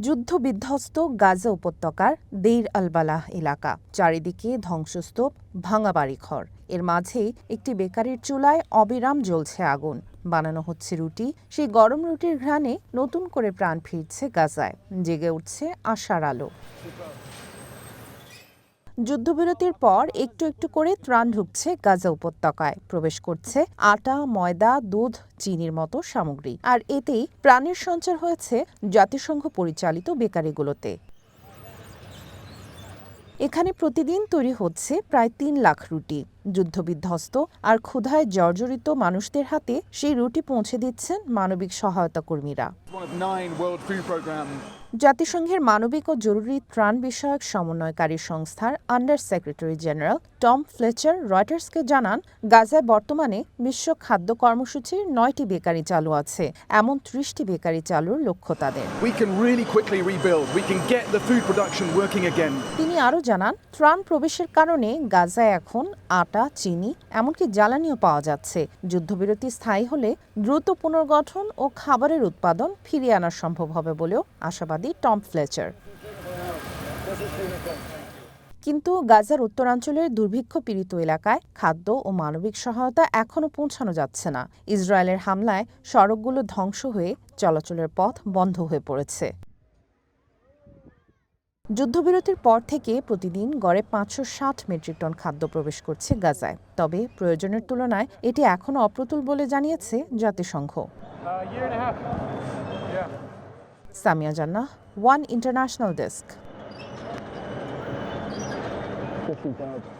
যুদ্ধ বিধ্বস্ত গাজা উপত্যকার দেইর আলবালাহ এলাকা। চারিদিকে ধ্বংসস্তূপ, ভাঙা বাড়িঘর। এর মাঝেই একটি বেকারির চুলায় অবিরাম জ্বলছে আগুন। বানানো হচ্ছে রুটি। সেই গরম রুটির ঘ্রাণে নতুন করে প্রাণ ফিরছে গাজায়। জেগে উঠছে আশার আলো। যুদ্ধবিরতির পর একটু একটু করে ত্রাণ ঢুকছে গাজা উপত্যকায়। প্রবেশ করছে আটা, ময়দা, দুধ, চিনির মতো সামগ্রী। আর এতেই প্রাণের সঞ্চার হয়েছে জাতিসংঘ পরিচালিত বেকারিগুলোতে। এখানে প্রতিদিন তৈরি হচ্ছে প্রায় তিন লাখ রুটি। যুদ্ধবিধ্বস্ত আর ক্ষুধায় জর্জরিত মানুষদের হাতে সেই রুটি পৌঁছে দিচ্ছেন মানবিক সহায়তা কর্মীরা। জাতিসংঘের মানবিক ও জরুরি ত্রাণ বিষয়ক সমন্বয়কারী সংস্থার under secretary general Tom Fletcher রয়টার্সকে জানান গাজায় বর্তমানে বিশ্ব খাদ্য কর্মসূচির নয়টি বেকারি চালু আছে এমন ত্রিশটি বেকারি চালুর লক্ষ্য তাদের. তিনি আরও জানান ত্রাণ প্রবেশের কারণে গাজায় এখন আটা চিনি এমনকি জ্বালানিও পাওয়া যাচ্ছে। যুদ্ধবিরতি স্থায়ী হলে দ্রুত পুনর্গঠন ও খাবারের উৎপাদন ফিরিয়ে আনা সম্ভব হবে বলেও আশাবাদী টম ফ্লেচার। কিন্তু গাজার উত্তরাঞ্চলের দুর্ভিক্ষ পীড়িত এলাকায় খাদ্য ও মানবিক সহায়তা এখনও পৌঁছানো যাচ্ছে না। ইসরায়েলের হামলায় সড়কগুলো ধ্বংস হয়ে চলাচলের পথ বন্ধ হয়ে পড়েছে। যুদ্ধবিরতির পর থেকে প্রতিদিন গড়ে পাঁচশো ষাট মেট্রিক টন খাদ্য প্রবেশ করছে গাজায়। তবে প্রয়োজনের তুলনায় এটি এখনও অপ্রতুল বলে জানিয়েছে জাতিসংঘ। Samia Jannah one international desk Fifty thousand.